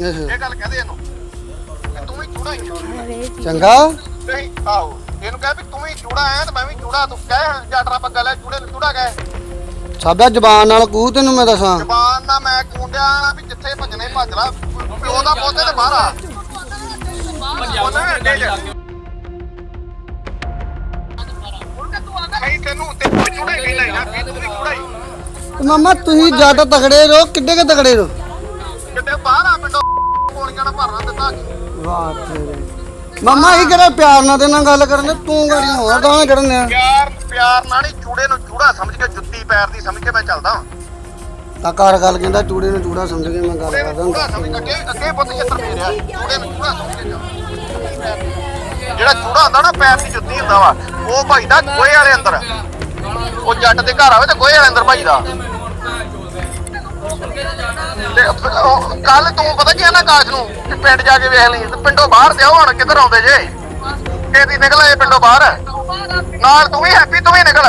ਇਹ ਗੱਲ ਕਹਦੇ ਇਹਨੂੰ? ਕਿ ਤੂੰ ਵੀ ਚੂੜਾ ਹੀ ਆ। ਚੰਗਾ। ਨਹੀਂ ਆਹੋ। ਇਹਨੂੰ ਕਹਿ ਵੀ ਤੂੰ ਵੀ ਚੂੜਾ ਆਇਆ ਤੇ ਮੈਂ ਵੀ ਚੂੜਾ ਤੂੰ ਕਹਿ ਜੱਟਰਾ ਪੱਗਾ ਲੈ ਚੂੜੇ ਨੂੰ ਚੂੜਾ ਕਹਿ। ਸਾਬਿਆ ਜ਼ਬਾਨ ਨਾਲ ਕੂ ਤੈਨੂੰ ਮੈਂ ਦੱਸਾਂ। ਜ਼ਬਾਨ ਨਾਲ ਮੈਂ ਕੁੰਡਿਆ ਨਾ ਵੀ ਜਿੱਥੇ ਭੱਜਣੇ ਭੱਜ ਲਾ। ਪਿਓ ਦਾ ਪੋਤੇ ਤੇ ਬਾਹਰ ਆ। ਉਹਨੇ ਅੱਗੇ ਜਾ ਨਹੀਂ ਤੈਨੂੰ ਤੇ ਚੂੜੇ ਵੀ ਲੈ ਜਾ ਵੀ ਤੂੰ ਵੀ ਚੂੜਾ ਹੀ। ਤੇ ਮਾਮਾ ਤੁਸੀਂ ਜੱਟ ਤਗੜੇ ਰਹੋ ਕਿੱਡੇ ਕੇ ਤਗੜੇ ਰਹੋ? ਕਿਤੇ ਬਾਹਰ ਆ ਪਿੰਡੋਂ ਗੋਲੀਆਂ ਨਾਲ ਭਰਨਾ ਦਿੱਤਾ ਵਾਹ ਤੇਰੇ। ਮਾਮਾ ਇਹ ਕਿਹੜਾ ਪਿਆਰ ਨਾਲ ਤੇ ਨਾਲ ਗੱਲ ਕਰਨ ਦੇ? ਤੂੰ ਗਾੜੀ ਹੋਰ ਗਾਣਾ ਕੱਢਣ ਆ। ਪਿਆਰ ਪਿਆਰ ਨਾਲ ਹੀ ਚੂੜੇ ਨੂੰ ਚੂੜਾ ਸਮਝ ਕੇ ਜੁੱਤੀ ਪੈਰ ਦੀ ਸਮਝ ਕੇ ਮੈਂ ਚੱਲਦਾ ਤਾਂ ਕਰ ਗੱਲ ਕਹਿੰਦਾ ਚੂੜੇ ਨੂੰ ਚੂੜਾ ਸਮਝ ਕੇ ਮੈਂ ਗੱਲ ਚੂੜੇ ਨੂੰ ਚੂੜਾ ਕਰਦਾ ਸਮਝ ਕੇ ਅੱਗੇ ਅੱਗੇ ਪੁੱਤ ਛੇਤਰ ਫੇਰਿਆ। ਚੂੜੇ ਨੂੰ ਚੂੜਾ ਸਮਝ ਕੇ ਚੱਲ। ਜਿਹੜਾ ਚੂੜਾ ਹੁੰਦਾ ਨਾ ਪੈਰ ਦੀ ਜੁੱਤੀ ਹੁੰਦਾ ਵਾ ਉਹ ਭਾਈਦਾ ਗੋਹੇ ਵਾਲੇ ਅੰਦਰ। ਉਹ ਜੱਟ ਦੇ ਘਰ ਆਵੇ ਤੇ ਗੋਹੇ ਵਾਲੇ ਅੰਦਰ ਭਾਈਦਾ ਤੇ ਕੱਲ ਤੂੰ ਪਤਾ ਕੀ ਆ ਨਾ ਕਾਸ਼ ਨੂੰ ਕਿ ਪਿੰਡ ਜਾ ਕੇ ਵੇਖ ਲਈ, ਤੇ ਪਿੰਡੋਂ ਬਾਹਰ ਤੇ ਹੁਣ ਕਿੱਧਰ ਆਉਂਦੇ ਜੇ? ਕਿਹਦੀ ਨਿਕਲ ਆਏ ਪਿੰਡੋਂ ਬਾਹਰ। ਨਾਲ ਤੂੰ ਵੀ ਹੈਪੀ ਤੂੰ ਵੀ ਨਿਕਲ।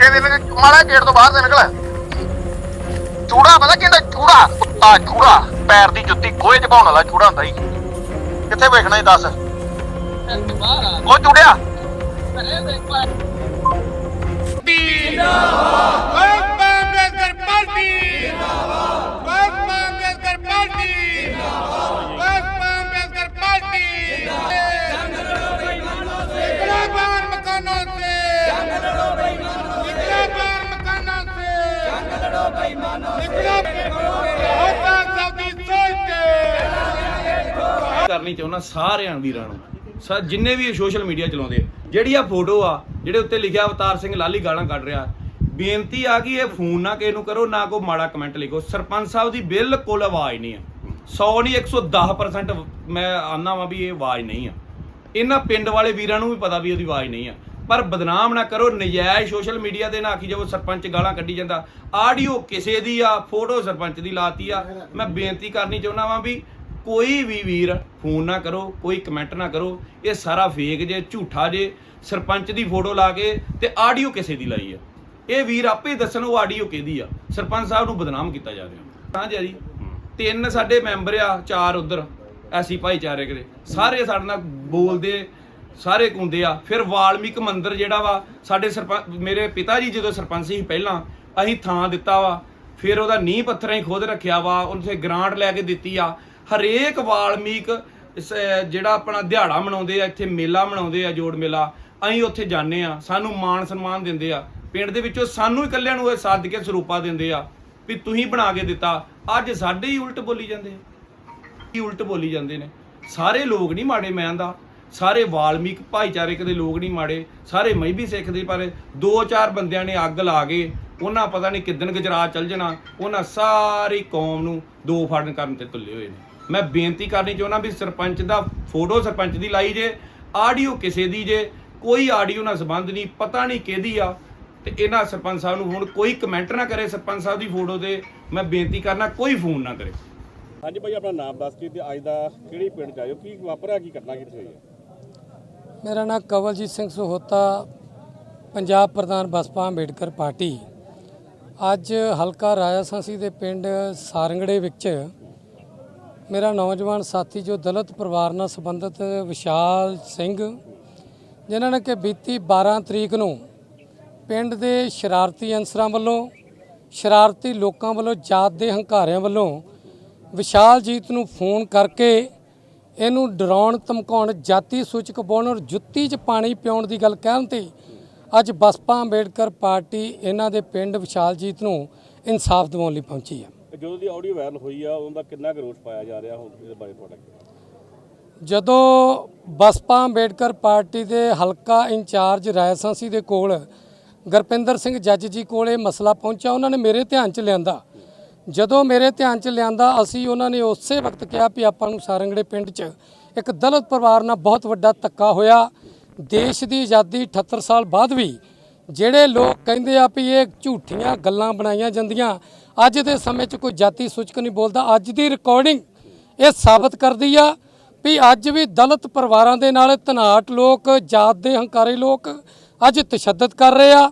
ਕਿਹਦੀ ਮਾੜਾ ਗੇਟ ਤੋਂ ਬਾਹਰ ਤੇ ਨਿਕਲ। ਚੂੜਾ ਪਤਾ ਕਿਹਦਾ ਚੂੜਾ, ਕੁੱਤਾ, ਚੂੜਾ, ਪੈਰ ਦੀ ਜੁੱਤੀ ਗੋਹੇ ਚ ਪਾਉਣ ਵਾਲਾ ਚੂੜਾ ਹੁੰਦਾ ਹੀ ਕਿੱਥੇ ਵੇਖਣਾ ਹੀ ਦੱਸ? ਉਹ ਚੂੜਿਆ। Basta मकानों से निकला बाहर मकानों से निकला होता सऊदी सोचते ਕਰਨੀ ਚਾਹੁੰਦਾ ਸਾਰਿਆਂ ਵੀਰਾਂ ਨੂੰ ਸਾ ਜਿੰਨੇ ਵੀ ਸੋਸ਼ਲ ਮੀਡੀਆ ਚਲਾਉਂਦੇ ਆ, ਜਿਹੜੀ ਆ ਫੋਟੋ ਆ ਜਿਹੜੇ ਉੱਤੇ ਲਿਖਿਆ ਅਵਤਾਰ ਸਿੰਘ ਲਾਲੀ ਗਾਲਾਂ ਕੱਢ ਰਿਹਾ ਬੇਨਤੀ ਆ ਕਿ ਇਹ ਫੋਨ ਨਾ ਕਿਸੇ ਨੂੰ ਕਰੋ ਨਾ ਕੋਈ ਮਾੜਾ ਕਮੈਂਟ ਲਿਖੋ ਸਰਪੰਚ ਸਾਹਿਬ ਦੀ ਬਿਲਕੁਲ ਆਵਾਜ਼ ਨਹੀਂ ਆ 100 ਨਹੀਂ 110% ਮੈਂ ਆਨਾ ਵਾਂ ਵੀ ਇਹ ਆਵਾਜ਼ ਨਹੀਂ ਆ ਇਹਨਾਂ ਪਿੰਡ ਵਾਲੇ ਵੀਰਾਂ ਨੂੰ ਵੀ ਪਤਾ ਵੀ ਉਹਦੀ ਆਵਾਜ਼ ਨਹੀਂ ਆ ਪਰ ਬਦਨਾਮ ਨਾ ਕਰੋ, ਨਜਾਇਜ਼ ਸੋਸ਼ਲ ਮੀਡੀਆ ਦੇ ਨਾ ਆਖੀ ਜਾਓ, ਸਰਪੰਚ ਗਾਲਾਂ ਕੱਢੀ ਜਾਂਦਾ। ਆਡੀਓ ਕਿਸੇ ਦੀ ਆ ਫੋਟੋ ਸਰਪੰਚ ਦੀ ਲਾਤੀ ਆ। ਮੈਂ ਬੇਨਤੀ ਕਰਨੀ ਚਾਹੁੰਦਾ ਵਾਂ ਵੀ ਕੋਈ ਵੀ ਵੀਰ ਫੋਨ ਨਾ ਕਰੋ, ਕੋਈ ਕਮੈਂਟ ਨਾ ਕਰੋ, ਇਹ ਸਾਰਾ ਫੇਕ ਜੇ, ਝੂਠਾ ਜੇ, ਸਰਪੰਚ ਦੀ ਫੋਟੋ ਲਾ ਕੇ ਤੇ ਆਡੀਓ ਕਿਸੇ ਦੀ ਲਾਈ ਆ। ਇਹ ਵੀਰ ਆਪੇ ਦੱਸਣ ਉਹ ਆਡੀਓ ਕਿਹਦੀ ਆ। ਸਰਪੰਚ ਸਾਹਿਬ ਨੂੰ ਬਦਨਾਮ ਕੀਤਾ ਜਾ ਰਿਹਾ। ਤਾਂ ਜੀ ਤਿੰਨ ਸਾਡੇ ਮੈਂਬਰ ਆ, ਚਾਰ ਉਧਰ, ਐਸੀ ਭਾਈਚਾਰੇ ਦੇ ਸਾਰੇ ਸਾਡੇ ਨਾਲ ਬੋਲਦੇ ਸਾਰੇ ਕੁੰਦੇ ਆ। ਫਿਰ ਵਾਲਮੀਕ ਮੰਦਿਰ ਜਿਹੜਾ ਵਾ ਸਾਡੇ ਸਰਪੰਚ ਮੇਰੇ ਪਿਤਾ ਜੀ ਜਦੋਂ ਸਰਪੰਚ ਸੀ ਪਹਿਲਾਂ ਅਸੀਂ ਥਾਂ ਦਿੱਤਾ ਵਾ। ਫਿਰ ਉਹਦਾ ਨੀਂਹ ਪੱਥਰਾਂ ਹੀ ਖੋਦ ਰੱਖਿਆ ਵਾ ਉਹਨੇ ਗ੍ਰਾਂਟ ਲੈ ਕੇ ਦਿੱਤੀ ਆ। ਹਰੇਕ ਵਾਲਮੀਕ ਇਸ, ਜਿਹੜਾ ਆਪਣਾ ਦਿਹਾੜਾ ਮਨਾਉਂਦੇ ਆ ਇੱਥੇ ਮੇਲਾ ਮਨਾਉਂਦੇ ਆ ਜੋੜ ਮੇਲਾ ਅਸੀਂ ਉੱਥੇ ਜਾਂਦੇ ਆ। ਸਾਨੂੰ ਮਾਣ ਸਨਮਾਨ ਦਿੰਦੇ ਆ। ਪਿੰਡ ਦੇ ਵਿੱਚੋਂ ਸਾਨੂੰ ਇਕੱਲਿਆਂ ਨੂੰ ਇਹ ਸੱਦ ਕੇ ਸਰੂਪਾ ਦਿੰਦੇ ਆ ਵੀ ਤੁਸੀਂ ਬਣਾ ਕੇ ਦਿੱਤਾ। ਅੱਜ ਸਾਡੇ ਹੀ ਉਲਟ ਬੋਲੀ ਜਾਂਦੇ ਆ। ਕੀ ਉਲਟ ਬੋਲੀ ਜਾਂਦੇ ਨੇ? ਸਾਰੇ ਲੋਕ ਨਹੀਂ ਮਾੜੇ ਮੈਂ ਦਾ। ਸਾਰੇ ਵਾਲਮੀਕ ਭਾਈਚਾਰਕ ਦੇ ਲੋਕ ਨਹੀਂ ਮਾੜੇ, ਸਾਰੇ ਮਈਬੀ ਸਿੱਖ ਦੇ, ਪਰ ਦੋ ਚਾਰ ਬੰਦਿਆਂ ਨੇ ਅੱਗ ਲਾ ਕੇ ਉਹਨਾਂ ਪਤਾ ਨਹੀਂ ਕਿਦਨ ਗੁਜਰਾਤ ਚੱਲ ਜਾਣਾ, ਉਹਨਾਂ ਸਾਰੀ ਕੌਮ ਨੂੰ ਦੋ ਫੜਨ ਕਰਨ ਤੇ ਤੁੱਲੇ ਹੋਏ ਨੇ। ਮੈਂ ਬੇਨਤੀ ਕਰਨੀ ਚਾਹੁੰਦਾ ਵੀ ਸਰਪੰਚ ਦਾ ਫੋਟੋ ਸਰਪੰਚ ਦੀ ਲਾਈ ਜੇ, ਆਡੀਓ ਕਿਸੇ ਦੀ ਜੇ, ਕੋਈ ਆਡੀਓ ਨਾਲ ਸੰਬੰਧ ਨਹੀਂ, ਪਤਾ ਨਹੀਂ ਕਿਹਦੀ ਆ, ਤੇ ਇਹਨਾਂ ਸਰਪੰਚ ਸਾਹਿਬ ਨੂੰ ਹੁਣ ਕੋਈ ਕਮੈਂਟ ਨਾ ਕਰੇ ਸਰਪੰਚ ਸਾਹਿਬ ਦੀ ਫੋਟੋ ਤੇ, ਮੈਂ ਬੇਨਤੀ ਕਰਨਾ ਕੋਈ ਫੋਨ ਨਾ ਕਰੇ। ਹਾਂਜੀ ਭਾਈ, ਆਪਣਾ ਨਾਮ ਦੱਸ ਕੇ ਤੇ ਅੱਜ ਦਾ ਕਿਹੜੀ ਪਿੰਡ ਚ ਆਇਓ ਕੀ ਵਾਪਰਿਆ, ਕੀ ਘਟਨਾ ਕਿੱਥੇ ਹੋਈ ਹੈ ਮੇਰਾ ਨਾਮ ਕਵਲਜੀਤ ਸਿੰਘ ਸੋਹਤਾ, ਪੰਜਾਬ ਪ੍ਰਧਾਨ ਬਸਪਾ ਅੰਬੇਡਕਰ ਪਾਰਟੀ। ਅੱਜ ਹਲਕਾ ਰਾਜਾਸਾਂਸੀ ਦੇ ਪਿੰਡ ਸਾਰੰਗੜੇ ਵਿੱਚ ਮੇਰਾ ਨੌਜਵਾਨ ਸਾਥੀ ਜੋ ਦਲਿਤ ਪਰਿਵਾਰ ਨਾਲ ਸੰਬੰਧਿਤ ਵਿਸ਼ਾਲ ਸਿੰਘ, ਜਿਨ੍ਹਾਂ ਨੇ ਕਿ ਬੀਤੀ 12 ਤਰੀਕ ਨੂੰ ਪਿੰਡ ਦੇ ਸ਼ਰਾਰਤੀ ਅਨਸਰਾਂ ਵੱਲੋਂ, ਸ਼ਰਾਰਤੀ ਲੋਕਾਂ ਵੱਲੋਂ, ਜਾਤ ਦੇ ਹੰਕਾਰਿਆਂ ਵੱਲੋਂ ਵਿਸ਼ਾਲ ਜੀਤ ਨੂੰ ਫੋਨ ਕਰਕੇ ਇਹਨੂੰ ਡਰਾਉਣ ਧਮਕਾਉਣ ਜਾਤੀ ਸੂਚਕ ਬੋਲਣ ਔਰ ਜੁੱਤੀ 'ਚ ਪਾਣੀ ਪਿਉਣ ਦੀ ਗੱਲ ਕਹਿਣ ਤੇ ਅੱਜ ਬਸਪਾ ਅੰਬੇਡਕਰ ਪਾਰਟੀ ਇਹਨਾਂ ਦੇ ਪਿੰਡ ਵਿਸ਼ਾਲਜੀਤ ਨੂੰ ਇਨਸਾਫ ਦਿਵਾਉਣ ਲਈ ਪਹੁੰਚੀ ਹੈ ਜਦੋਂ ਦੀ ਆਡੀਓ ਵਾਇਰਲ ਹੋਈ ਆ ਉਦੋਂ ਦਾ ਕਿੰਨਾ ਕੁ ਰੋਸ ਪਾਇਆ ਜਾ ਰਿਹਾ ਹੁਣ ਇਹਦੇ ਬਾਰੇ ਤੁਹਾਡਾ? ਜਦੋਂ ਬਸਪਾ ਅੰਬੇਡਕਰ ਪਾਰਟੀ ਦੇ ਹਲਕਾ ਇੰਚਾਰਜ ਰਾਇਸਾਂਸੀ ਦੇ ਕੋਲ ਗੁਰਪਿੰਦਰ ਸਿੰਘ ਜੱਜ ਜੀ ਕੋਲ ਇਹ ਮਸਲਾ ਪਹੁੰਚਿਆ ਉਹਨਾਂ ਨੇ ਮੇਰੇ ਧਿਆਨ 'ਚ ਲਿਆਂਦਾ ਜਦੋਂ ਮੇਰੇ ਧਿਆਨ 'ਚ ਲਿਆਂਦਾ, ਅਸੀਂ ਉਹਨਾਂ ਨੇ ਉਸੇ ਵਕਤ ਕਿਹਾ ਵੀ ਆਪਾਂ ਨੂੰ ਸਾਰੰਗੜੇ ਪਿੰਡ 'ਚ ਇੱਕ ਦਲਿਤ ਪਰਿਵਾਰ ਨਾਲ ਬਹੁਤ ਵੱਡਾ ਧੱਕਾ ਹੋਇਆ। ਦੇਸ਼ ਦੀ ਆਜ਼ਾਦੀ 78 ਸਾਲ ਬਾਅਦ ਵੀ ਜਿਹੜੇ ਲੋਕ ਕਹਿੰਦੇ ਆ ਵੀ ਇਹ ਝੂਠੀਆਂ ਗੱਲਾਂ ਬਣਾਈਆਂ ਜਾਂਦੀਆਂ, ਅੱਜ ਦੇ ਸਮੇਂ 'ਚ ਕੋਈ ਜਾਤੀ ਸੂਚਕ ਨਹੀਂ ਬੋਲਦਾ। ਅੱਜ ਦੀ ਰਿਕਾਰਡਿੰਗ ਇਹ ਸਾਬਤ ਕਰਦੀ ਆ ਵੀ ਅੱਜ ਵੀ ਦਲਿਤ ਪਰਿਵਾਰਾਂ ਦੇ ਨਾਲ ਧਨਾਟ ਲੋਕ, ਜਾਤ ਦੇ ਹੰਕਾਰੇ ਲੋਕ ਅੱਜ ਤਸ਼ੱਦਦ ਕਰ ਰਹੇ ਆ।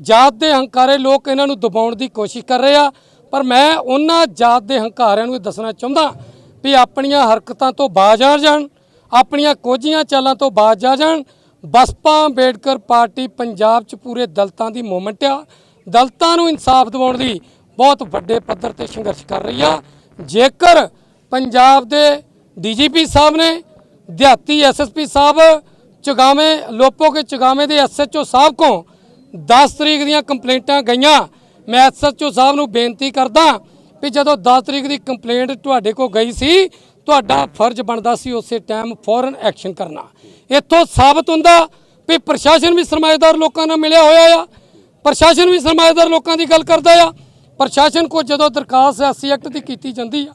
ਜਾਤ ਦੇ ਹੰਕਾਰੇ ਲੋਕ ਇਹਨਾਂ ਨੂੰ ਦਬਾਉਣ ਦੀ ਕੋਸ਼ਿਸ਼ ਕਰ ਰਹੇ ਆ। ਪਰ ਮੈਂ ਉਹਨਾਂ ਜਾਤ ਦੇ ਹੰਕਾਰਿਆਂ ਨੂੰ ਇਹ ਦੱਸਣਾ ਚਾਹੁੰਦਾ ਵੀ ਆਪਣੀਆਂ ਹਰਕਤਾਂ ਤੋਂ ਬਾਜ਼ ਆ ਜਾਣ, ਆਪਣੀਆਂ ਕੋਝੀਆਂ ਚਾਲਾਂ ਤੋਂ ਬਾਜ਼ ਆ ਜਾਣ। ਬਸਪਾ ਅੰਬੇਡਕਰ ਪਾਰਟੀ ਪੰਜਾਬ 'ਚ ਪੂਰੇ ਦਲਤਾਂ ਦੀ ਮੂਵਮੈਂਟ ਆ। ਦਲਤਾਂ ਨੂੰ ਇਨਸਾਫ ਦਿਵਾਉਣ ਦੀ ਬਹੁਤ ਵੱਡੇ ਪੱਧਰ ਤੇ ਸੰਘਰਸ਼ ਕਰ ਰਹੀ ਆ। ਜੇਕਰ ਪੰਜਾਬ ਦੇ ਡੀਜੀਪੀ ਸਾਹਿਬ ਨੇ, ਦਿਹਾਤੀ ਐਸਐਸਪੀ ਸਾਹਿਬ, ਚੁਗਾਵੇਂ, ਲੋਪੋ ਕੇ ਚੁਗਾਵੇਂ ਦੇ ਐਸਐਚਓ ਸਾਹਿਬ ਕੋ 10 ਤਰੀਕ ਦੀਆਂ ਕੰਪਲੇਂਟਾਂ ਗਈਆਂ ਮੈਂ ਐਸਐਚਓ ਸਾਹਿਬ ਨੂੰ ਬੇਨਤੀ ਕਰਦਾ ਵੀ ਜਦੋਂ 10 ਤਰੀਕ ਦੀ ਕੰਪਲੇਂਟ ਤੁਹਾਡੇ ਕੋਲ ਗਈ ਸੀ, ਤੁਹਾਡਾ ਫਰਜ਼ ਬਣਦਾ ਸੀ ਉਸੇ ਟਾਈਮ ਫੌਰਨ ਐਕਸ਼ਨ ਕਰਨਾ। ਇੱਥੋਂ ਸਾਬਤ ਹੁੰਦਾ ਵੀ ਪ੍ਰਸ਼ਾਸਨ ਵੀ ਸਰਮਾਏਦਾਰ ਲੋਕਾਂ ਨਾਲ ਮਿਲਿਆ ਹੋਇਆ ਆ। ਪ੍ਰਸ਼ਾਸਨ ਵੀ ਸਰਮਾਏਦਾਰ ਲੋਕਾਂ ਦੀ ਗੱਲ ਕਰਦਾ ਆ। ਪ੍ਰਸ਼ਾਸਨ ਕੋ ਜਦੋਂ ਦਰਖਾਸਤ ਐਸਸੀ ਐਕਟ ਦੀ ਕੀਤੀ ਜਾਂਦੀ ਆ,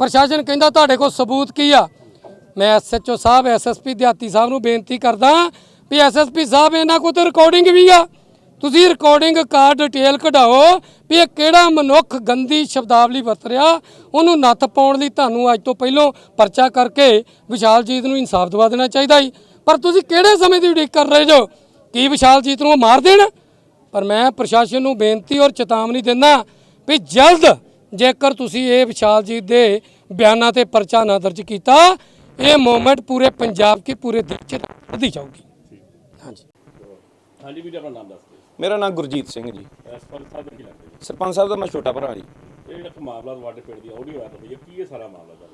ਪ੍ਰਸ਼ਾਸਨ ਕਹਿੰਦਾ ਤੁਹਾਡੇ ਕੋਲ ਸਬੂਤ ਕੀ ਆ? ਮੈਂ ਐਸਐਚਓ ਸਾਹਿਬ ਐਸਐਸਪੀ ਦਿਹਾਤੀ ਸਾਹਿਬ ਨੂੰ ਬੇਨਤੀ ਕਰਦਾ ਵੀ ਐਸਐਸਪੀ ਸਾਹਿਬ ਇਹਨਾਂ ਕੋਲ ਤੇ ਰਿਕਾਰਡਿੰਗ ਵੀ ਆ। ਤੁਸੀਂ ਰਿਕਾਰਡਿੰਗ ਕਾਰ ਡਿਟੇਲ ਕਢਾਓ ਵੀ ਇਹ ਕਿਹੜਾ ਮਨੁੱਖ ਗੰਦੀ ਸ਼ਬਦਾਵਲੀ ਵਰਤ ਰਿਹਾ, ਉਹਨੂੰ ਨੱਥ ਪਾਉਣ ਲਈ ਤੁਹਾਨੂੰ ਅੱਜ ਤੋਂ ਪਹਿਲਾਂ ਪਰਚਾ ਕਰਕੇ ਵਿਸ਼ਾਲਜੀਤ ਨੂੰ ਇਨਸਾਫ ਦਿਵਾ ਦੇਣਾ ਚਾਹੀਦਾ ਸੀ ਪਰ ਤੁਸੀਂ ਕਿਹੜੇ ਸਮੇਂ ਦੀ ਉਡੀਕ ਕਰ ਰਹੇ ਜੋ? ਕੀ ਵਿਸ਼ਾਲਜੀਤ ਨੂੰ ਉਹ ਮਾਰ ਦੇਣ? ਪਰ ਮੈਂ ਪ੍ਰਸ਼ਾਸਨ ਨੂੰ ਬੇਨਤੀ ਔਰ ਚੇਤਾਵਨੀ ਦਿੰਦਾ ਵੀ ਜਲਦ ਜੇਕਰ ਤੁਸੀਂ ਇਹ ਵਿਸ਼ਾਲਜੀਤ ਦੇ ਬਿਆਨਾਂ ਤੇ ਪਰਚਾ ਨਾ ਦਰਜ ਕੀਤਾ, ਇਹ ਮੂਵਮੈਂਟ ਪੂਰੇ ਪੰਜਾਬ ਕੀ ਪੂਰੇ ਦੇਸ਼ 'ਚ ਵਧੀ ਜਾਊਗੀ। ਹਾਂਜੀ। ਹਾਂਜੀ ਵੀਰ ਆਪਣਾ ਨਾਮ ਦੱਸ। ਮੇਰਾ ਨਾਮ ਗੁਰਜੀਤ ਸਿੰਘ ਜੀ। ਐਸਪਰ ਸਾਹਿਬ ਦਾ ਕੀ ਲੱਗਦਾ ਜੀ? ਸਰਪੰਚ ਸਾਹਿਬ ਦਾ ਮੈਂ ਛੋਟਾ ਭਰਾ ਜੀ। ਇਹ ਜਿਹੜਾ ਇੱਕ ਮਾਮਲਾ ਤੁਹਾਡੇ ਪਿੰਡ ਦੀ ਆਡੀਓ ਆਇਆ ਤਾਂ ਕੀ ਇਹ ਸਾਰਾ ਮਾਮਲਾ ਦਾ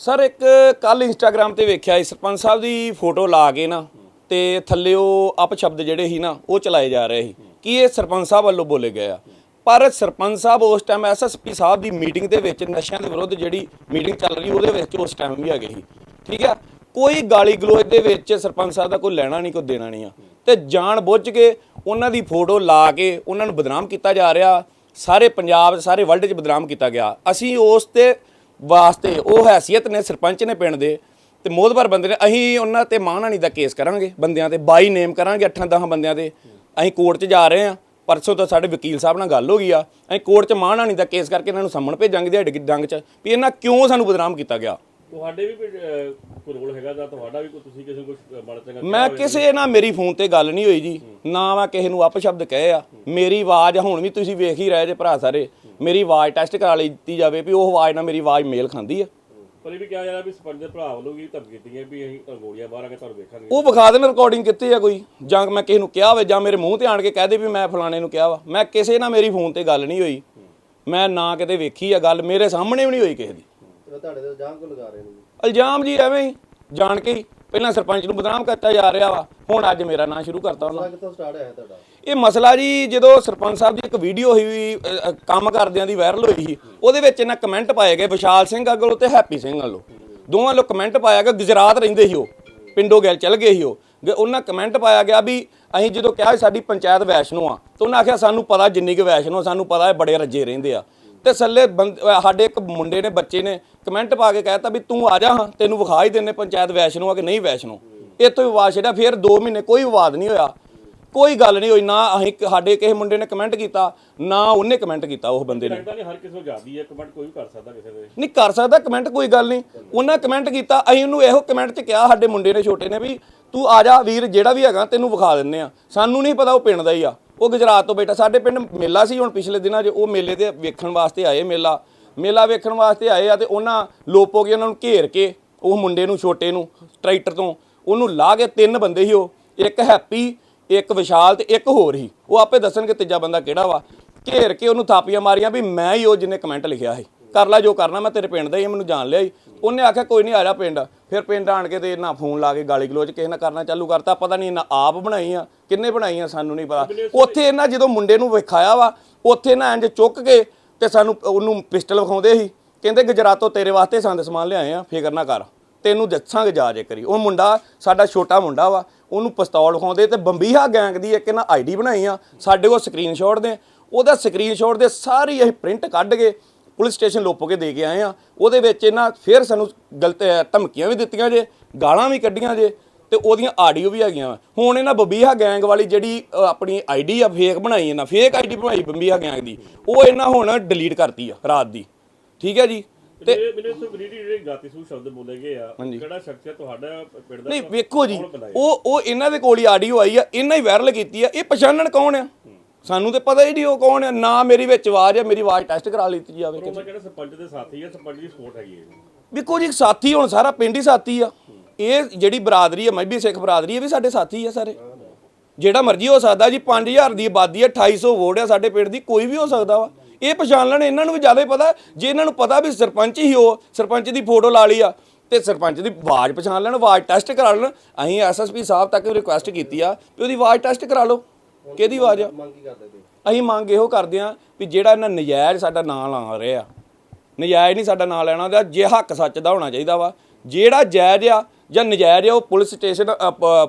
ਸਰ ਇੱਕ ਕੱਲ ਇੰਸਟਾਗ੍ਰam ਤੇ ਵੇਖਿਆ ਸੀ ਸਰਪੰਚ ਸਾਹਿਬ ਦੀ ਫੋਟੋ ਲਾ ਕੇ ਨਾ ਤੇ ਥੱਲੇ ਉਹ ਅਪਸ਼ਬਦ ਜਿਹੜੇ ਸੀ ਨਾ ਉਹ ਚਲਾਏ ਜਾ ਰਹੇ ਸੀ। ਕਿ ਇਹ ਸਰਪੰਚ ਸਾਹਿਬ ਵੱਲੋਂ ਬੋਲੇ ਗਏ ਆ? ਪਰ ਸਰਪੰਚ ਸਾਹਿਬ ਉਸ ਟਾਈਮ ਐਸਐਸਪੀ ਸਾਹਿਬ ਦੀ ਮੀਟਿੰਗ ਦੇ ਵਿੱਚ ਨਸ਼ਿਆਂ ਦੇ ਵਿਰੁੱਧ ਜਿਹੜੀ ਮੀਟਿੰਗ ਚੱਲ ਰਹੀ ਉਹਦੇ ਵਿੱਚ ਉਸ ਟਾਈਮ ਵੀ ਹੈਗੇ ਸੀ। ਠੀਕ ਆ? ਕੋਈ ਗਾਲੀ ਗਲੋਚ ਦੇ ਵਿੱਚ ਸਰਪੰਚ ਸਾਹਿਬ ਦਾ ਕੋਈ ਲੈਣਾ ਨਹੀਂ ਕੋਈ ਦੇਣਾ ਨਹੀਂ ਆ। ਤੇ ਜਾਣ ਬੁੱਝ ਕੇ ਉਹਨਾਂ ਦੀ ਫੋਟੋ ਲਾ ਕੇ ਉਹਨਾਂ ਨੂੰ ਬਦਨਾਮ ਕੀਤਾ ਜਾ ਰਿਹਾ। ਸਾਰੇ ਪੰਜਾਬ, ਸਾਰੇ ਵਰਲਡ 'ਚ ਬਦਨਾਮ ਕੀਤਾ ਗਿਆ। ਅਸੀਂ ਉਸ ਤੇ ਵਾਸਤੇ ਉਹ ਹੈਸੀਅਤ ਨੇ, ਸਰਪੰਚ ਨੇ ਪਿੰਡ ਦੇ ਤੇ ਮੋਦਬਰ ਬੰਦੇ ਨੇ, ਅਸੀਂ ਉਹਨਾਂ ਤੇ ਮਾਨਹਾਨੀ ਦਾ ਕੇਸ ਕਰਾਂਗੇ, ਬੰਦਿਆਂ ਤੇ 22 ਨੇਮ ਕਰਾਂਗੇ 8-10 ਬੰਦਿਆਂ ਤੇ। ਅਸੀਂ ਕੋਰਟ 'ਚ ਜਾ ਰਹੇ ਹਾਂ, ਪਰਸੋਂ ਤਾਂ ਸਾਡੇ ਵਕੀਲ ਸਾਹਿਬ ਨਾਲ ਗੱਲ ਹੋ ਗਈ ਆ। ਅਸੀਂ ਕੋਰਟ 'ਚ ਮਾਨਹਾਨੀ ਦਾ ਕੇਸ ਕਰਕੇ ਇਹਨਾਂ ਨੂੰ ਸੰਮਣ ਭੇਜਾਂਗੇ, ਦਿਹਾੜੀ ਡੰਗ 'ਚ, ਵੀ ਇਹਨਾਂ ਕਿਉਂ ਸਾਨੂੰ ਬਦਨਾਮ ਕੀਤਾ ਗਿਆ? ਤੁਹਾਡੇ ਵੀ ਕੋਈ ਰੋਲ ਹੈਗਾ ਜਾਂ ਤੁਹਾਡਾ ਵੀ ਕੋਈ ਤੁਸੀਂ ਕਿਸੇ ਨੂੰ ਕੁਝ ਮਾੜਾ ਚੰਗਾ ਮੈਂ ਕਿਸੇ ਨਾਲ ਮੇਰੀ ਫੋਨ ਤੇ ਗੱਲ ਨਹੀਂ ਹੋਈ ਜੀ। ਨਾ ਮੈਂ ਕਿਸੇ ਨੂੰ ਅਪਸ਼ਬਦ ਕਹੇ ਆ। ਮੇਰੀ ਆਵਾਜ਼ ਹੁਣ ਵੀ ਤੁਸੀਂ ਵੇਖ ਹੀ ਰਹੇ ਜੇ ਭਰਾ ਸਾਰੇ। ਮੇਰੀ ਆਵਾਜ਼ ਟੈਸਟ ਕਰਾ ਲਈ ਦਿੱਤੀ ਜਾਵੇ ਵੀ ਉਹ ਆਵਾਜ਼ ਨਾਲ ਮੇਰੀ ਆਵਾਜ਼ ਮੇਲ ਖਾਂਦੀ ਆ। ਪਰ ਇਹ ਵੀ ਕਿਹਾ ਜਾ ਰਿਹਾ ਵੀ ਸਰਪੰਚ ਦੇ ਭਰਾ ਵੱਲੋਂ ਵੀ ਧਮਕੀ ਦਿੱਤੀਆਂ ਵੀ ਅਸੀਂ ਤੁਹਾਨੂੰ ਗੋਲੀਆਂ ਬਾਹਰ ਆ ਕੇ ਤੁਹਾਨੂੰ ਵੇਖਾਂਗੇ। ਉਹ ਵਿਖਾ ਦੇਣ ਰਿਕਾਰਡਿੰਗ ਕਿੱਥੇ ਆ ਕੋਈ। ਜਾਂ ਮੈਂ ਕਿਸੇ ਨੂੰ ਕਿਹਾ ਹੋਵੇ ਜਾਂ ਮੇਰੇ ਮੂੰਹ ਤੇ ਆਣ ਕੇ ਕਹਿ ਦੇ ਵੀ ਮੈਂ ਫਲਾਣੇ ਨੂੰ ਕਿਹਾ ਵਾ। ਮੈਂ ਕਿਸੇ ਨਾਲ ਮੇਰੀ ਫੋਨ ਤੇ ਗੱਲ ਨਹੀਂ ਹੋਈ। ਮੈਂ ਨਾ ਕਿਤੇ ਵੇਖੀ ਆ ਗੱਲ। ਮੇਰੇ ਸਾਹਮਣੇ ਵੀ ਨਹੀਂ ਹੋਈ ਕਿਸੇ ਦੀ। ਤੁਹਾਡੇ ਤੇ ਇਲਜ਼ਾਮ ਕਿਉਂ ਲਗਾ ਰਹੇ ਨੇ ਇਲਜ਼ਾਮ ਜੀ ਐਵੇਂ ਹੀ ਜਾਣ ਕੇ ਹੀ। ਪਹਿਲਾਂ ਸਰਪੰਚ ਨੂੰ ਬਦਨਾਮ ਕਰਤਾ ਜਾ ਰਿਹਾ ਵਾ ਹੁਣ ਅੱਜ ਮੇਰਾ ਨਾਂ ਸ਼ੁਰੂ ਕਰਤਾ ਉਹਨਾਂ ਕਿੱਥੋਂ ਸਟਾਰਟ ਹੋਇਆ ਤੁਹਾਡਾ? ਇਹ ਮਸਲਾ ਜੀ ਜਦੋਂ ਸਰਪੰਚ ਸਾਹਿਬ ਦੀ ਇੱਕ ਵੀਡੀਓ ਹੋਈ ਕੰਮ ਕਰਦਿਆਂ ਦੀ ਵਾਇਰਲ ਹੋਈ ਸੀ ਉਹਦੇ ਵਿੱਚ ਇਹਨਾਂ ਕਮੈਂਟ ਪਾਏ ਗਏ ਵਿਸ਼ਾਲ ਸਿੰਘ ਵੱਲੋਂ ਤੇ ਹੈਪੀ ਸਿੰਘ ਵੱਲੋਂ। ਦੋਵਾਂ ਲੋਕ ਕਮੈਂਟ ਪਾਇਆ ਗਿਆ ਗੁਜਰਾਤ ਰਹਿੰਦੇ ਸੀ ਉਹ ਪਿੰਡੋ ਗੈਲ ਚਲ ਗਏ ਸੀ ਉਹ। ਗ- ਉਹਨਾਂ ਕਮੈਂਟ ਪਾਇਆ ਗਿਆ ਵੀ ਅਸੀਂ ਜਦੋਂ ਕਿਹਾ ਸੀ ਸਾਡੀ ਪੰਚਾਇਤ ਵੈਸ਼ਨੋ ਆ ਤਾਂ ਉਹਨਾਂ ਆਖਿਆ ਸਾਨੂੰ ਪਤਾ ਜਿੰਨੀ ਕੁ ਵੈਸ਼ਨੋ ਆ, ਸਾਨੂੰ ਪਤਾ ਹੈ ਬੜੇ ਰੱਜੇ ਰਹਿੰਦੇ ਆ। ਤੇ ਸੱਲੇ ਸਾਡੇ ਇੱਕ ਮੁੰਡੇ ਨੇ ਬੱਚੇ ਨੇ ਕਮੈਂਟ ਪਾ ਕੇ ਕਹਿਤਾ ਵੀ ਤੂੰ ਆ ਜਾ ਹਾਂ ਤੈਨੂੰ ਵਿਖਾ ਹੀ ਦਿੰਨੇ ਪੰਚਾਇਤ ਵੈਸ਼ਨੋ ਆ ਕਿ ਨਹੀਂ ਵੈਸ਼ਨੋ। ਇੱਥੋਂ ਵਿਵਾਦ ਛਿੜਿਆ ਫਿਰ 2 ਮਹੀਨੇ ਕੋਈ ਵਿਵਾਦ ਨਹੀਂ ਹੋਇਆ। ਕੋਈ ਗੱਲ ਨਹੀਂ ਹੋਈ ਨਾ ਅਸੀਂ ਸਾਡੇ ਕਿਸੇ ਮੁੰਡੇ ਨੇ ਕਮੈਂਟ ਕੀਤਾ ਨਾ ਉਹਨੇ ਕਮੈਂਟ ਕੀਤਾ ਉਸ ਬੰਦੇ ਨੇ। ਲੱਗਦਾ ਨਹੀਂ ਹਰ ਕਿਸੇ ਨੂੰ ਜਾਂਦੀ ਹੈ ਕਮੈਂਟ ਕੋਈ ਵੀ ਕਰ ਸਕਦਾ ਕਿਸੇ ਦੇ। ਨਹੀਂ ਕਰ ਸਕਦਾ ਕਮੈਂਟ ਕੋਈ ਗੱਲ ਨਹੀਂ। ਉਹਨਾਂ ਕਮੈਂਟ ਕੀਤਾ ਅਸੀਂ ਉਹਨੂੰ ਇਹੋ ਕਮੈਂਟ 'ਚ ਕਿਹਾ ਸਾਡੇ ਮੁੰਡੇ ਨੇ ਛੋਟੇ ਨੇ ਵੀ ਤੂੰ ਆ ਜਾ ਵੀਰ ਜਿਹੜਾ ਵੀ ਹੈਗਾ ਤੈਨੂੰ ਵਿਖਾ ਦਿੰਨੇ ਆ। ਸਾਨੂੰ ਨਹੀਂ ਪਤਾ ਉਹ ਪਿੰਡ ਦਾ ਹੀ ਆ। ਉਹ ਗੁਜਰਾਤ ਤੋਂ ਬੇਟਾ ਸਾਡੇ ਪਿੰਡ ਮੇਲਾ ਸੀ ਹੁਣ ਪਿਛਲੇ ਦਿਨਾਂ 'ਚ, ਉਹ ਮੇਲੇ ਤੇ ਵੇਖਣ ਵਾਸਤੇ ਆਏ ਮੇਲਾ। ਮੇਲਾ ਵੇਖਣ ਵਾਸਤੇ ਆਏ ਆ ਤੇ ਉਹਨਾਂ ਲੋਪੋ ਕੇ, ਉਹਨਾਂ ਨੂੰ ਘੇਰ ਕੇ, ਉਹ ਮੁੰਡੇ ਨੂੰ, ਛੋਟੇ ਨੂੰ, ਟਰੈਕਟਰ ਤੋਂ, ਉਹਨੂੰ ਲਾ ਕੇ ਤਿੰਨ ਬੰਦੇ ਸੀ ਉਹ। ਇੱਕ ਹੈਪੀ, ਇੱਕ ਵਿਸ਼ਾਲ ਤੇ ਇੱਕ ਹੋਰ ਹੀ ਉਹ ਆਪੇ ਦੱਸਣਗੇ ਤੀਜਾ ਬੰਦਾ ਕਿਹੜਾ ਵਾ। ਘੇਰ ਕੇ ਉਹਨੂੰ ਥਾਪੀਆਂ ਮਾਰੀਆਂ ਵੀ ਮੈਂ ਹੀ ਉਹ ਜਿਹਨੇ ਕਮੈਂਟ ਲਿਖਿਆ ਸੀ। ਕਰ ਲੈ ਜੋ ਕਰਨਾ ਮੈਂ ਤੇਰੇ ਪਿੰਡ ਦਾ ਹੀ ਹਾਂ, ਮੈਨੂੰ ਜਾਣ ਲਿਆ ਸੀ ਉਹਨੇ ਆਖਿਆ ਕੋਈ ਨਹੀਂ ਆ ਜਾ ਪਿੰਡ। ਫਿਰ ਪਿੰਡ ਆਣ ਕੇ ਤੇ ਇਹਨਾਂ ਫੋਨ ਲਾ ਕੇ ਗਾਲੀ ਗਲੋਚ ਕਿਸੇ ਨਾਲ ਕਰਨਾ ਚਾਲੂ ਕਰਤਾ। ਪਤਾ ਨਹੀਂ ਇਹਨਾਂ ਆਪ ਬਣਾਈਆਂ ਕਿੰਨੇ ਬਣਾਈਆਂ ਸਾਨੂੰ ਨਹੀਂ ਪਤਾ। ਉੱਥੇ ਇਹਨਾਂ ਜਦੋਂ ਮੁੰਡੇ ਨੂੰ ਵਿਖਾਇਆ ਵਾ ਉੱਥੇ ਇਹਨਾਂ ਇੰਜ ਚੁੱਕ ਕੇ ਤੇ ਸਾਨੂੰ ਉਹਨੂੰ ਪਿਸਟਲ ਵਿਖਾਉਂਦੇ ਸੀ। ਕਹਿੰਦੇ ਗੁਜਰਾਤੋਂ ਤੇਰੇ ਵਾਸਤੇ ਸੰਦ ਸਮਾਨ ਲਿਆਏ ਆ ਫਿਕਰ ਨਾ ਕਰ। ਤੈਨੂੰ ਦੱਸਾਂਗੇ ਜਾ ਜੇ ਕਰੀ। ਉਹ ਮੁੰਡਾ ਸਾਡਾ ਛੋਟਾ ਮੁੰਡਾ ਵਾ ਉਹਨੂੰ ਪਿਸਤੌਲ ਵਿਖਾਉਂਦੇ ਤੇ ਬੰਬੀਹਾ ਗੈਂਗ ਦੀ ਇੱਕ ਇਹਨਾਂ ਆਈਡੀ ਬਣਾਈ ਆ। ਸਾਡੇ ਕੋਲ ਸਕਰੀਨਸ਼ਾਟ ਦੇ। ਉਹਦਾ ਸਕਰੀਨਸ਼ਾਟ ਦੇ ਸਾਰੀ ਅਸੀਂ ਪ੍ਰਿੰਟ ਕੱਢ ਕੇ ਪੁਲਿਸ ਸਟੇਸ਼ਨ ਲੋਪੋ ਕੇ ਦੇ ਕੇ ਆਏ ਆ। ਉਹਦੇ ਵਿੱਚ ਇਹਨਾਂ ਫਿਰ ਸਾਨੂੰ ਗਲਤ ਧਮਕੀਆਂ ਵੀ ਦਿੱਤੀਆਂ ਜੇ ਗਾਲਾਂ ਵੀ ਕੱਢੀਆਂ ਜੇ ਤੇ ਉਹਦੀਆਂ ਆਡੀਓ ਵੀ ਹੈਗੀਆਂ ਹੁਣ ਇਹਨਾਂ ਬੰਬੀਹਾ ਗੈਂਗ ਵਾਲੀ ਜਿਹੜੀ ਆਪਣੀ ਆਈਡੀ ਆ ਫੇਕ ਬਣਾਈ ਇਹਨਾਂ ਫੇਕ ਆਈਡੀ ਬਣਾਈ ਬੰਬੀਹਾ ਗੈਂਗ ਦੀ ਉਹ ਇਹਨਾਂ ਹੁਣ ਡਿਲੀਟ ਕਰਤੀ ਆ ਰਾਤ ਦੀ। ਠੀਕ ਹੈ ਜੀ? ਤੇ ਮੈਨੂੰ ਵੀਡੀਓ ਜਿਹੜੇ ਗਾਤੀ ਸੂ ਸ਼ਬਦ ਬੋਲੇ ਗਏ ਆ। ਕਿਹੜਾ ਸ਼ਖਸ ਹੈ ਤੁਹਾਡਾ ਪਿੰਡ ਦਾ ਨਹੀਂ ਵੇਖੋ ਜੀ? ਉਹ ਉਹ ਇਹਨਾਂ ਦੇ ਕੋਲ ਹੀ ਆਡੀਓ ਆਈ ਆ ਇਹਨਾਂ ਹੀ ਵਾਇਰਲ ਕੀਤੀ ਆ ਇਹ ਪਛਾਣਨ ਕੌਣ ਆ? ਸਾਨੂੰ ਤੇ ਪਤਾ ਹੀ ਨਹੀਂ ਉਹ ਕੌਣ ਹੈ ਨਾ ਮੇਰੀ ਵਿੱਚ ਆਵਾਜ਼ ਹੈ ਮੇਰੀ ਆਵਾਜ਼ ਟੈਸਟ ਕਰਾ ਲਈ ਜਾਵੇ ਪਰ ਉਹਨਾਂ ਕਿਹੜੇ ਸਰਪੰਚ ਦੇ ਸਾਥੀ ਹੈ ਸਰਪੰਚ ਦੀ ਸਪੋਰਟ ਹੈਗੀ ਹੈ ਵੇਖੋ ਜੀ ਸਾਥੀ ਹੁਣ ਸਾਰਾ ਪਿੰਡ ਹੀ ਸਾਥੀ ਆ। ਇਹ ਜਿਹੜੀ ਬਰਾਦਰੀ ਹੈ ਮੱਝੀ ਸਿੱਖ ਬਰਾਦਰੀ ਹੈ ਵੀ ਸਾਡੇ ਸਾਥੀ ਆ ਸਾਰੇ। ਜਿਹੜਾ ਮਰਜ਼ੀ ਹੋ ਸਕਦਾ ਜੀ 5000 ਦੀ ਆਬਾਦੀ ਹੈ 2800 ਵੋਟ ਹੈ ਸਾਡੇ ਪਿੰਡ ਦੀ ਕੋਈ ਵੀ ਹੋ ਸਕਦਾ ਵਾ। ਇਹ ਪਛਾਣ ਲੈਣ ਇਹਨਾਂ ਨੂੰ ਵੀ ਜ਼ਿਆਦਾ ਹੀ ਪਤਾ। ਜੇ ਇਹਨਾਂ ਨੂੰ ਪਤਾ ਵੀ ਸਰਪੰਚ ਹੀ ਉਹ ਸਰਪੰਚ ਦੀ ਫੋਟੋ ਲਾ ਲਈ ਆ ਤੇ ਸਰਪੰਚ ਦੀ ਆਵਾਜ਼ ਪਛਾਣ ਲੈਣ ਆਵਾਜ਼ ਟੈਸਟ ਕਰਾ ਲੈਣ। ਅਸੀਂ ਐਸਐਸਪੀ ਸਾਹਿਬ ਤੱਕ ਰਿਕੁਐਸਟ ਕੀਤੀ ਆ ਵੀ ਉਹਦੀ ਆਵਾਜ਼ ਟੈਸਟ ਕਰਾ ਲਓ। ਕਿਹਦੀ ਆਵਾਜ਼ ਆ? ਅਸੀਂ ਮੰਗ ਇਹੋ ਕਰਦੇ ਆ ਵੀ ਜਿਹੜਾ ਇਹਨਾਂ ਨਜਾਇਜ਼ ਸਾਡਾ ਨਾਂ ਲਾ ਰਹੇ ਆ ਨਜਾਇਜ਼ ਨਹੀਂ ਸਾਡਾ ਨਾਂ ਲੈਣਾ ਦਾ ਜੇ ਹੱਕ ਸੱਚ ਦਾ ਹੋਣਾ ਚਾਹੀਦਾ ਵਾ। ਜਿਹੜਾ ਜਾਇਜ਼ ਆ ਜਾਂ ਨਜਾਇਜ਼ ਆ ਉਹ ਪੁਲਿਸ ਸਟੇਸ਼ਨ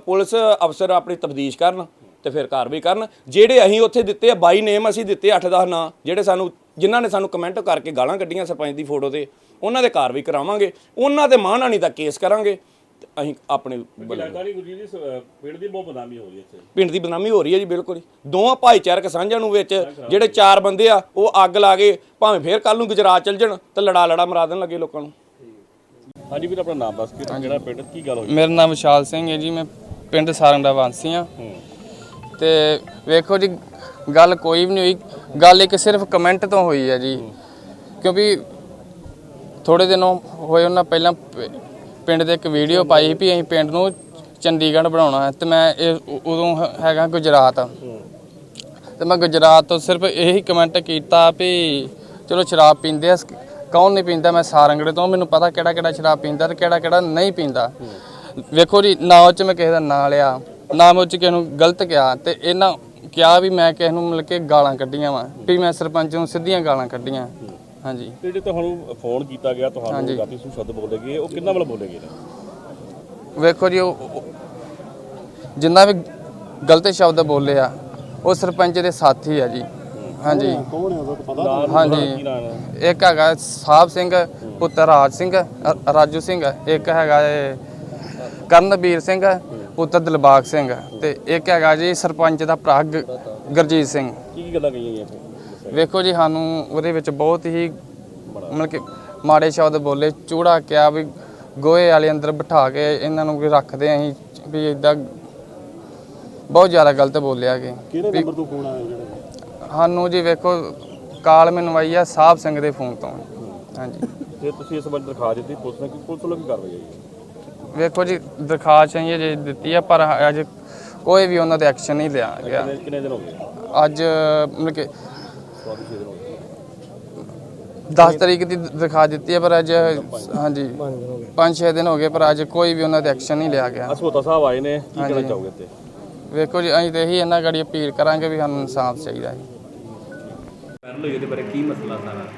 ਪੁਲਿਸ ਅਫਸਰ ਆਪਣੀ ਤਫਤੀਸ਼ ਕਰਨ ਤੇ ਫਿਰ ਕਾਰਵਾਈ ਕਰਨ। ਜਿਹੜੇ ਅਸੀਂ ਉੱਥੇ ਦਿੱਤੇ ਆ ਬਾਈ ਨੇਮ ਅਸੀਂ ਦਿੱਤੇ 8-10 ਨਾਂ ਜਿਹੜੇ ਸਾਨੂੰ ਜਿਨ੍ਹਾਂ ਨੇ ਸਾਨੂੰ ਕਮੈਂਟ ਕਰਕੇ ਗਾਲਾਂ ਕੱਢੀਆਂ ਸਰਪੰਚ ਦੀ ਫੋਟੋ ਤੇ ਉਹਨਾਂ ਦੇ ਕਾਰਵਾਈ ਕਰਾਵਾਂਗੇ। ਉਹਨਾਂ ਤੇ ਮਾਨਹਾਨੀ ਦਾ ਕੇਸ ਕਰਾਂਗੇ। ਤੇ ਅਸੀਂ ਆਪਣੇ ਵੱਲੋਂ। ਲੱਗਦਾ ਨਹੀਂ ਗੁਰਜੀਤ ਜੀ ਸ- ਪਿੰਡ ਦੀ ਬਹੁਤ ਬਦਨਾਮੀ ਹੋ ਰਹੀ ਹੈ ਇੱਥੇ। ਪਿੰਡ ਦੀ ਬਦਨਾਮੀ ਹੋ ਰਹੀ ਹੈ ਜੀ ਬਿਲਕੁਲ ਹੀ ਦੋਵਾਂ ਭਾਈਚਾਰਕ ਸਾਂਝਾਂ ਨੂੰ ਵਿੱਚ ਜਿਹੜੇ ਚਾਰ ਬੰਦੇ ਆ ਉਹ ਅੱਗ ਲਾ ਕੇ ਭਾਵੇਂ ਫੇਰ ਕੱਲ ਨੂੰ ਗੁਜਰਾਤ ਚਲ ਜਾਣ ਤੇ ਲੜਾ ਲੜਾ ਮਰਾ ਦੇਣ ਲੱਗੇ ਲੋਕਾਂ ਨੂੰ। ਹਾਂਜੀ ਵੀਰ ਆਪਣਾ ਨਾਮ ਦੱਸ ਕੇ ਤੇ ਕਿਹੜਾ ਪਿੰਡ ਕੀ ਗੱਲ ਹੋਈ? ਮੇਰਾ ਨਾਮ ਵਿਸ਼ਾਲ ਸਿੰਘ ਹੈ ਜੀ ਮੈਂ ਪਿੰਡ ਸਾਰੰਗ ਦਾ ਵਾਸੀ ਹਾਂ। ਤੇ ਵੇਖੋ ਜੀ ਗੱਲ ਕੋਈ ਵੀ ਨਹੀਂ ਹੋਈ। ਗੱਲ ਇੱਕ ਸਿਰਫ ਕਮੈਂਟ ਤੋਂ ਹੋਈ ਹੈ ਜੀ। ਕਿਉਂਕਿ ਥੋੜੇ ਦਿਨੋਂ ਹੋਏ ਉਹਨਾਂ ਪਹਿਲਾਂ ਪ- ਪਿੰਡ ਦੇ ਇੱਕ ਵੀਡੀਓ ਪਾਈ ਵੀ ਅਸੀਂ ਪਿੰਡ ਨੂੰ ਚੰਡੀਗੜ੍ਹ ਬਣਾਉਣਾ ਹੈ ਤੇ ਮੈਂ ਇਹ ਉਦੋਂ ਹੈਗਾ ਗੁਜਰਾਤ। ਤੇ ਮੈਂ ਗੁਜਰਾਤ ਤੋਂ ਸਿਰਫ ਇਹੀ ਕਮੈਂਟ ਕੀਤਾ ਵੀ ਚਲੋ ਸ਼ਰਾਬ ਪੀਂਦੇ ਆ ਕੌਣ ਨਹੀਂ ਪੀਂਦਾ? ਮੈਂ ਸਾਰੰਗੜੇ ਤੋਂ, ਮੈਨੂੰ ਪਤਾ ਕਿਹੜਾ ਕਿਹੜਾ ਸ਼ਰਾਬ ਪੀਂਦਾ ਤੇ ਕਿਹੜਾ ਕਿਹੜਾ ਨਹੀਂ ਪੀਂਦਾ। ਵੇਖੋ ਜੀ, ਨਾ ਉਹ ਚ ਮੈਂ ਕਿਸੇ ਦਾ ਨਾਂ ਲਿਆ, ਨਾ ਮੈਂ ਉਹ ਚ ਕਿਸੇ ਨੂੰ ਗਲਤ ਕਿਹਾ ਤੇ ਇਹਨਾਂ ਕਿਹਾ ਵੀ ਮੈਂ ਕਿਸੇ ਨੂੰ ਮਿਲ ਕੇ ਗਾਲਾਂ ਕੱਢੀਆਂ ਵਾ। ਵੀ ਮੈਂ ਸਰਪੰਚ ਨੂੰ ਸਿੱਧੀਆਂ ਗਾਲਾਂ ਕੱਢੀਆਂ। ਹਾਂਜੀ। ਤੇ ਜਿਹੜੇ ਤੁਹਾਨੂੰ ਫੋਨ ਕੀਤਾ ਗਿਆ ਤੁਹਾਨੂੰ ਹਾਂਜੀ। ਗਾਤੀ ਸੂ ਸ਼ਬਦ ਬੋਲੇ ਗਏ ਉਹ ਕਿੰਨਾ ਵੱਲ ਬੋਲੇ ਗਏ ਨੇ? ਵੇਖੋ ਜੀ ਉਹ ਉਹ- ਜਿੰਨਾ ਵੀ ਗਲਤ ਸ਼ਬਦ ਬੋਲੇ ਆ ਉਹ ਸਰਪੰਚ ਦੇ ਸਾਥੀ ਆ ਜੀ। ਹਾਂਜੀ। ਨਾਮ ਹਾਂਜੀ। ਕੀ ਨਾਮ ਹੈ ਇੱਕ ਹੈਗਾ ਸਾਹਿਬ ਸਿੰਘ ਪੁੱਤਰ ਰਾਜ ਸਿੰਘ ਰਾਜੂ ਸਿੰਘ ਇੱਕ ਹੈਗਾ ਏ ਕਰਨਵੀਰ ਸਿੰਘ ਪੁੱਤਰ ਦਿਲਬਾਗ ਸਿੰਘ ਤੇ ਇੱਕ ਹੈਗਾ ਜੀ ਸਰਪੰਚ ਦਾ ਭਰਾ ਗ- ਗੁਰਜੀਤ ਸਿੰਘ। ਕੀ ਕੀ ਗੱਲਾਂ ਕਹੀਆਂ ਗਈਆਂ ਇੱਥੇ? ਵੇਖੋ ਜੀ ਸਾਨੂੰ ਉਹਦੇ ਵਿੱਚ ਬਹੁਤ ਹੀ ਮਤਲਬ ਕਿ ਮਾੜੇ ਸ਼ਬਦ ਬੋਲੇ ਚੂੜਾ ਕਿਹਾ ਵੀ ਗੋਹੇ ਵਾਲੇ ਅੰਦਰ ਬਿਠਾ ਕੇ ਇਹਨਾਂ ਨੂੰ ਰੱਖਦੇ ਅਸੀਂ ਵੀ ਇਦਾਂ ਬਹੁਤ ਜ਼ਿਆਦਾ ਗਲਤ ਬੋਲਿਆ ਕਿ ਕਿਹੜੇ ਨੰਬਰ ਤੋਂ ਫੋਨ ਆਇਆ ਜਿਹੜਾ? ਸਾਨੂੰ ਜੀ ਵੇਖੋ ਕਾਲ ਮੈਨੂੰ ਆਈ ਆ ਸਾਹਿਬ ਸਿੰਘ ਦੇ ਫੋਨ ਤੋਂ। ਹਾਂਜੀ। ਤੇ ਤੁਸੀਂ ਇਸ ਸੰਬੰਧ ਦਰਖਾਸਤ ਦਿੱਤੀ ਪੁਲਿਸ ਨੇ ਕੀ ਪੁਲਿਸ ਵੱਲੋਂ ਕੀ ਕਾਰਵਾਈ ਹੋਈ ਹੈ? ਵੇਖੋ ਜੀ ਦਰਖਾਸਤ ਅਸੀਂ ਜੇ ਦਿੱਤੀ ਆ ਪਰ ਅੱਜ ਕੋਈ ਵੀ ਉਹਨਾਂ ਤੇ ਐਕਸ਼ਨ ਨਹੀਂ ਲਿਆ ਗਿਆ। ਕਿੰਨੇ ਕਿੰਨੇ ਦਿਨ ਹੋ ਗਏ? ਅੱਜ ਮਤਲਬ ਕਿ ਹੋ ਗਏ 10 ਤਰੀਕ ਦੀ ਦਿਖਾ ਦਿੱਤੀ ਹੈ ਪਰ ਅੱਜ ਹਾਂਜੀ। 5-6 ਦਿਨ ਹੋ ਗਏ। ਪਰ ਅੱਜ ਕੋਈ ਵੀ ਉਹਨਾਂ ਤੇ ਐਕਸ਼ਨ ਨਹੀਂ ਲਿਆ ਗਿਆ। ਅਸੋਤਾ ਸਾਹਿਬ ਆਏ ਨੇ ਕੀ ਕਹਿਣਾ। ਚਾਹੋਗੇ ਤੇ ਵੇਖੋ ਜੀ ਅਸੀਂ ਤੇ ਇਹੀ ਇਹਨਾਂ ਗਾੜੀ ਅਪੀਲ ਕਰਾਂਗੇ ਵੀ ਸਾਨੂੰ ਇਨਸਾਫ ਚਾਹੀਦਾ ਹੈ।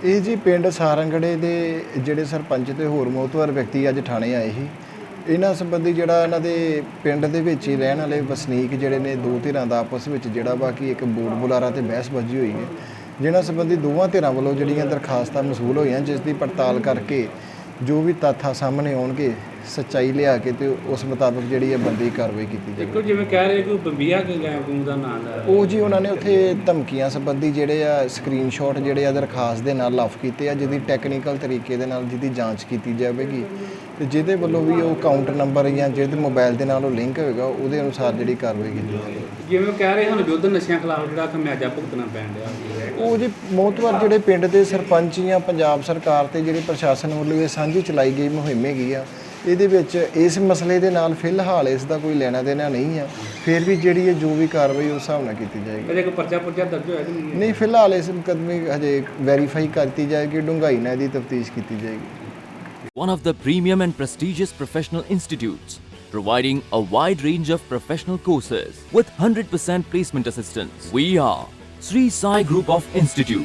ਇਹ ਜੀ ਪਿੰਡ ਸਾਰੰਗੜੇ ਦੇ ਜਿਹੜੇ ਸਰਪੰਚ ਤੇ ਹੋਰ ਮੋਤਵਰ ਵਿਅਕਤੀ ਅੱਜ ਥਾਣੇ ਆਏ ਸੀ। ਇਹਨਾਂ ਸੰਬੰਧੀ ਜਿਹੜਾ ਇਹਨਾਂ ਦੇ ਪਿੰਡ ਦੇ ਵਿੱਚ ਹੀ ਰਹਿਣ ਵਾਲੇ ਵਸਨੀਕ ਜਿਹੜੇ ਨੇ ਦੋ ਧਿਰਾਂ ਦਾ ਆਪਸ ਵਿੱਚ ਜਿਹੜਾ ਬਾਕੀ ਇੱਕ ਬੋਲ ਬੁਲਾਰਾ ਤੇ ਬਹਿਸਬਾਜ਼ੀ ਹੋਈ ਹੈ। ਜਿਨ੍ਹਾਂ ਸੰਬੰਧੀ ਦੋਵਾਂ ਧਿਰਾਂ ਵੱਲੋਂ ਜਿਹੜੀਆਂ ਦਰਖਾਸਤਾਂ ਮਸੂਲ ਹੋਈਆਂ ਜਿਸ ਦੀ ਪੜਤਾਲ ਕਰਕੇ ਜੋ ਵੀ ਤੱਥ ਸਾਹਮਣੇ ਆਉਣਗੇ ਸੱਚਾਈ ਲਿਆ ਕੇ ਤੇ ਉਸ ਮੁਤਾਬਕ ਜਿਹੜੀ ਹੈ ਬੰਦੀ ਕਾਰਵਾਈ ਕੀਤੀ ਜਾਵੇ ਦੇਖੋ ਜਿਵੇਂ ਕਹਿ ਰਹੇ ਕਿ ਬੰਬੀਆ ਕੇ ਗੈਂਗ ਦਾ ਨਾਂ ਲੈ ਉਹ ਜੀ ਉਹਨਾਂ ਨੇ ਉੱਥੇ ਧਮਕੀਆਂ ਸੰਬੰਧੀ ਜਿਹੜੇ ਆ ਸਕਰੀਨਸ਼ਾਟ ਜਿਹੜੇ ਆ ਦਰਖਾਸਤ ਦੇ ਨਾਲ ਲਾਫ ਕੀਤੇ ਆ ਜਿਹਦੀ ਟੈਕਨੀਕਲ ਤਰੀਕੇ ਦੇ ਨਾਲ ਜਿਹਦੀ ਜਾਂਚ ਕੀਤੀ ਜਾਵੇਗੀ। ਤੇ ਜਿਹਦੇ ਵੱਲੋਂ ਵੀ ਉਹ ਕਾਊਂਟ ਨੰਬਰ ਜਾਂ ਜਿਹਦੇ ਮੋਬਾਈਲ ਦੇ ਨਾਲ ਉਹ ਲਿੰਕ ਹੋਵੇਗਾ ਉਹਦੇ ਅਨੁਸਾਰ ਜਿਹੜੀ ਕਾਰਵਾਈ ਕੀਤੀ ਜਾਵੇਗੀ। ਜਿਵੇਂ ਕਹਿ ਰਹੇ ਹਨ ਯੁੱਧ ਨਸ਼ਿਆਂ ਖਿਲਾਫ ਜਿਹੜਾ ਖਮਿਆਜਾ ਭੁਗਤਣਾ ਪੈਣ ਡਿਆ। ਉਹ ਜੀ ਮੋਤਵਰ ਜਿਹੜੇ ਪਿੰਡ ਦੇ ਸਰਪੰਚ ਜਾਂ ਪੰਜਾਬ ਸਰਕਾਰ ਤੇ ਜਿਹੜੇ ਪ੍ਰਸ਼ਾਸਨ ਵੱਲੋਂ ਇਹ ਸਾਂਝੀ ਚਲਾਈ ਗਈ ਮੁਹਿੰਮ ਹੈਗੀ ਆ ਇਹਦੇ ਵਿੱਚ ਇਸ ਮਸਲੇ ਦੇ ਨਾਲ ਫਿਲਹਾਲ ਇਸ ਦਾ ਕੋਈ ਲੈਣਾ ਦੇਣਾ ਨਹੀਂ ਆ। ਫਿਰ ਵੀ ਜਿਹੜੀ ਹੈ ਜੋ ਵੀ ਕਾਰਵਾਈ ਉਸ ਹਿਸਾਬ ਨਾਲ ਕੀਤੀ ਜਾਏਗੀ। ਇਹਦੇ ਕੋਈ ਪਰਚਾ ਪੁਰਚਾ ਦਰਜ ਹੋਇਆ ਕਿ ਨਹੀਂ ਨਹੀਂ ਫਿਲਹਾਲ ਇਸ ਮੁਕੱਦਮੇ ਹਜੇ ਵੈਰੀਫਾਈ ਕਰਤੀ ਜਾਏਗੀ ਡੂੰਘਾਈ ਨਾਲ ਇਹਦੀ ਤਫਤੀਸ਼ ਕੀਤੀ ਜਾਏਗੀ। One of the premium and prestigious professional institutes, providing a wide range of professional courses with 100% placement assistance. We are Sri Sai Group of Institutes.